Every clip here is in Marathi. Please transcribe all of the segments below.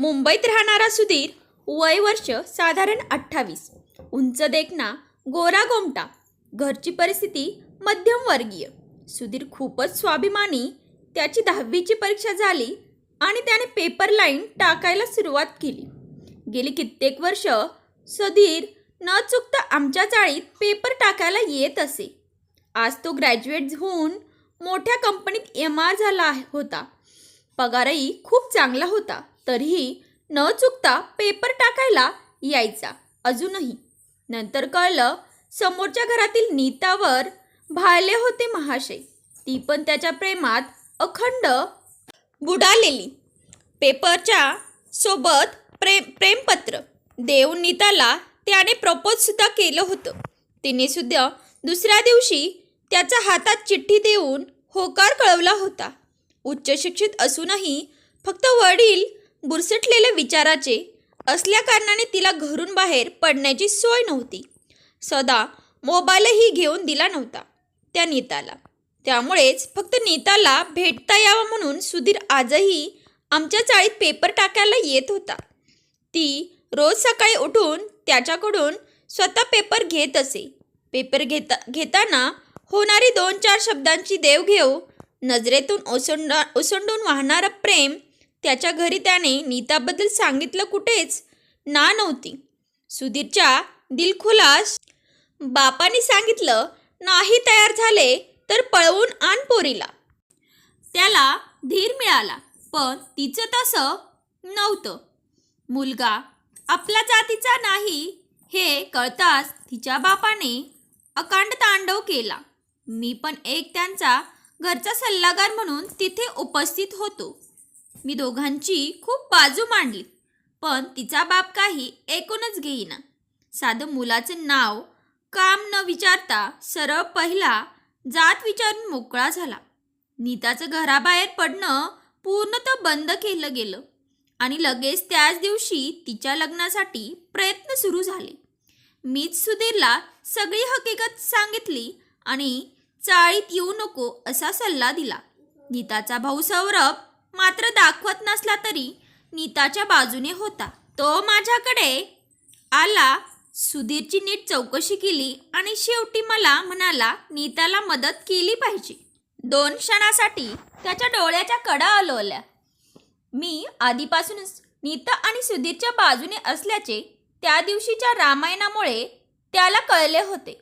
मुंबईत राहणारा सुधीर वय वर्ष साधारण अठ्ठावीस. उंच देखना गोरा गोमटा घरची परिस्थिती मध्यमवर्गीय. सुधीर खूपच स्वाभिमानी त्याची दहावीची परीक्षा झाली आणि त्याने पेपर लाईन टाकायला सुरुवात केली. गेली कित्येक वर्ष सुधीर न चुकता आमच्या चाळीत पेपर टाकायला येत असे. आज तो ग्रॅज्युएट होऊन मोठ्या कंपनीत एम आर झाला होता. पगारही खूप चांगला होता. तरीही न चुकता पेपर टाकायला यायचा अजूनही. नंतर कळलं समोरच्या घरातील नीतावर भाळले होते महाशय. ती पण त्याच्या प्रेमात अखंड बुडालेली. पेपरच्या सोबत प्रेम प्रेमपत्र. देऊन नीताला त्याने प्रपोजसुद्धा केलं होतं. तिने सुद्धा दुसऱ्या दिवशी त्याच्या हातात चिठ्ठी देऊन होकार कळवला होता. उच्च शिक्षित असूनही फक्त वडील बुरसटलेल्या विचाराचे असल्याकारणाने तिला घरून बाहेर पडण्याची सोय नव्हती. सदा मोबाईलही घेऊन दिला नव्हता त्या नीताला. त्यामुळेच फक्त नीताला भेटता यावं म्हणून सुधीर आजही आमच्या चाळीत पेपर टाकायला येत होता. ती रोज सकाळी उठून त्याच्याकडून स्वतः पेपर घेत असे. पेपर घेता घेताना होणारी दोन चार शब्दांची देवघेव नजरेतून ओसंडा ओसंडून वाहणारं प्रेम त्याच्या घरी त्याने नीताबद्दल सांगितलं कुठेच? ना नव्हती. सुधीरच्या दिलखुलास बापाने सांगितलं नाही तयार झाले तर पळवून आण पोरीला. त्याला धीर मिळाला पण तिचं तसं नव्हतं. मुलगा आपला जातीचा नाही हे कळताच तिच्या बापाने अकांड तांडव केला. मी पण एक त्यांचा घरचा सल्लागार म्हणून तिथे उपस्थित होतो. मी दोघांची खूप बाजू मांडली पण तिचा बाप काही ऐकूनच घेईना. साधं मुलाचं नाव काम न विचारता सरळ पहिला जात विचारून मोकळा झाला. नीताचं घराबाहेर पडणं पूर्णतः बंद केलं गेलं आणि लगेच त्याच दिवशी तिच्या लग्नासाठी प्रयत्न सुरू झाले. मीच सुधीरला सगळी हकीकत सांगितली आणि चाळीत येऊ नको असा सल्ला दिला. नीताचा भाऊ सौरभ मात्र दाखवत नसला तरी नीताच्या बाजूने होता. तो माझ्याकडे आला. सुधीरची नीट चौकशी केली आणि शेवटी मला म्हणाला नीताला मदत केली पाहिजे. दोन क्षणासाठी त्याच्या डोळ्याच्या कडा आलवल्या मी आधीपासूनच नीता आणि सुधीरच्या बाजूने असल्याचे त्या दिवशीच्या रामायणामुळे त्याला कळले होते.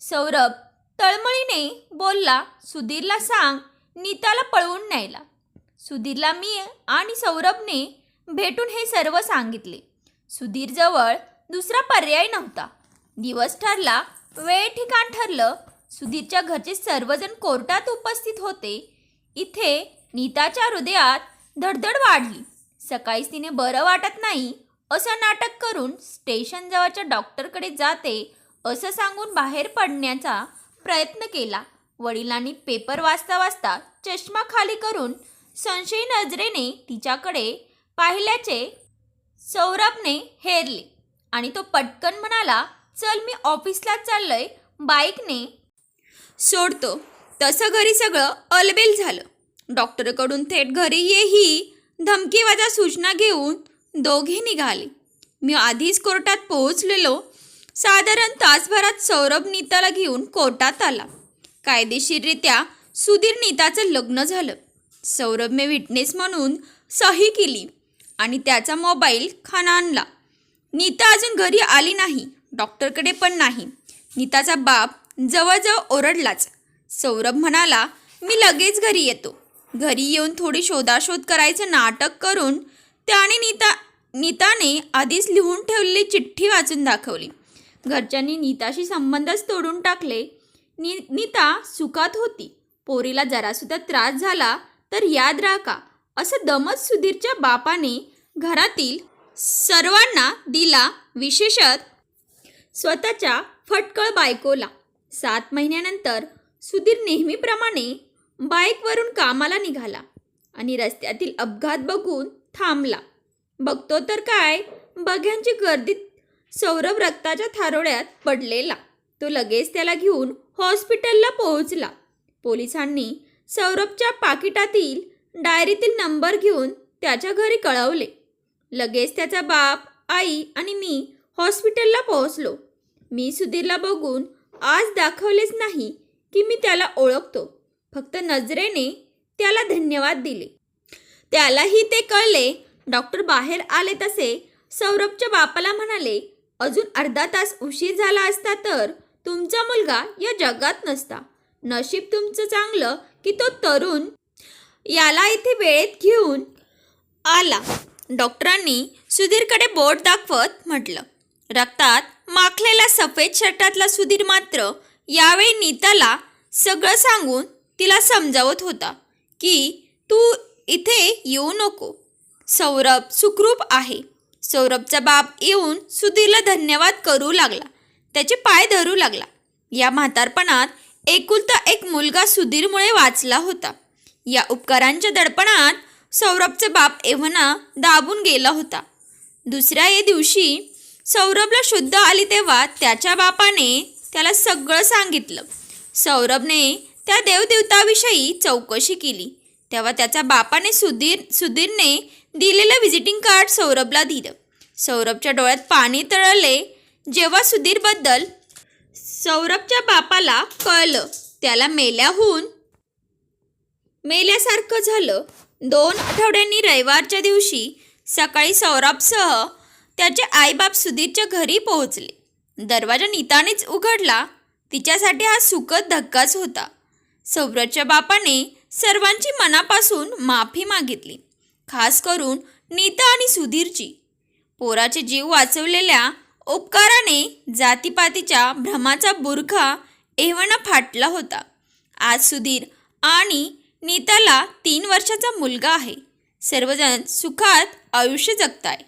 सौरभ तळमळीने बोलला सुधीरला सांग नीताला पळवून न्यायला. सुधीरला मी आणि सौरभने भेटून हे सर्व सांगितले. सुधीरजवळ दुसरा पर्याय नव्हता. दिवस ठरला वेळ ठिकाण ठरलं. सुधीरच्या घरचे सर्वजण कोर्टात उपस्थित होते. इथे नीताच्या हृदयात धडधड वाढली. सकाळीच तिने बरं वाटत नाही असं नाटक करून स्टेशनजवळच्या डॉक्टरकडे जाते असं सांगून बाहेर पडण्याचा प्रयत्न केला. वडिलांनी पेपर वाचता वाचता चष्मा खाली करून संशयी नजरेने तिच्याकडे पाहिल्याचे सौरभने हेरले आणि तो पटकन म्हणाला चल मी ऑफिसला चाललोय. बाईकने सोडतो. तसं घरी सगळं अलबेल झालं. डॉक्टरकडून थेट घरी येही धमकीवाजा सूचना घेऊन दोघे निघाले. मी आधीच कोर्टात पोहोचलेलो. साधारण तासभरात सौरभ नीताला घेऊन कोर्टात आला. कायदेशीररित्या सुधीर नीताचं लग्न झालं. सौरभने विटनेस म्हणून सही केली आणि त्याचा मोबाईल खाना आणला. नीता अजून घरी आली नाही डॉक्टरकडे पण नाही. नीताचा बाप जवळजवळ ओरडलाच. सौरभ म्हणाला मी लगेच घरी येतो. घरी येऊन थोडी शोधाशोध करायचं नाटक करून त्याने नीता नीताने आधीच लिहून ठेवलेली चिठ्ठी वाचून दाखवली. घरच्यांनी नीताशी संबंधच तोडून टाकले. नी नीता सुखात होती. पोरीला जरासुद्धा त्रास झाला तर याद राखा असं दमत सुधीरच्या बापाने घरातील सर्वांना दिला विशेषत स्वतःच्या फटकळ बायकोला. सात महिन्यानंतर सुधीर नेहमीप्रमाणे बाईकवरून कामाला निघाला आणि रस्त्यातील अपघात बघून थांबला. बघतो तर काय बघ्यांची गर्दीत सौरभ रक्ताच्या थारोळ्यात पडलेला. तो लगेच त्याला घेऊन हॉस्पिटलला पोहोचला. पोलिसांनी सौरभच्या पाकिटातील डायरीतील नंबर घेऊन त्याच्या घरी कळवले. लगेच त्याचा बाप आई आणि मी हॉस्पिटलला पोहोचलो. मी सुधीरला बघून आज दाखवलेच नाही की मी त्याला ओळखतो. फक्त नजरेने त्याला धन्यवाद दिले. त्यालाही ते कळले. डॉक्टर बाहेर आले तसे सौरभच्या बापाला म्हणाले अजून अर्धा तास उशीर झाला असता तर तुमचा मुलगा या जगात नसता. नशीब तुमचं चांगलं की तो तरुण याला इथे वेळेत घेऊन आला. डॉक्टरांनी सुधीरकडे बोट दाखवत म्हटलं. रक्तात माखलेला सफेद शर्टातला सुधीर मात्र यावेळी नीताला सगळं सांगून तिला समजावत होता की तू इथे येऊ नको. सौरभ सुखरूप आहे. सौरभचा बाप येऊन सुधीरला धन्यवाद करू लागला. त्याचे पाय धरू लागला. या म्हातारपणात एकुलता एक मुलगा सुधीरमुळे वाचला होता. या उपकारांच्या दडपणात सौरभचा बाप एव्हना दाबून गेला होता. दुसऱ्या या दिवशी सौरभला शुद्ध आली तेव्हा त्याच्या बापाने त्याला सगळं सांगितलं. सौरभने त्या देवदेवताविषयी चौकशी केली. तेव्हा त्याच्या बापाने सुधीर सुधीरने दिलेलं व्हिजिटिंग कार्ड सौरभला दिलं. सौरभच्या डोळ्यात पाणी तळले. जेव्हा सुधीरबद्दल सौरभच्या बापाला कळलं. त्याला मेल्याहून मेल्यासारखं झालं. दोन आठवड्यांनी रविवारच्या दिवशी सकाळी सौरभसह त्याचे आईबाप सुधीरच्या घरी पोहोचले. दरवाजा नीतानेच उघडला. तिच्यासाठी हा सुखद धक्काच होता. सौरभच्या बापाने सर्वांची मनापासून माफी मागितली खास करून नीता आणि सुधीरची. पोराचे जीव वाचवलेल्या उपकाराने जातीपातीच्या भ्रमाचा बुरखा एव्हाना फाटला होता. आज सुधीर आणि नीताला तीन वर्षाचा मुलगा आहे. सर्वजण सुखात आयुष्य जगताय.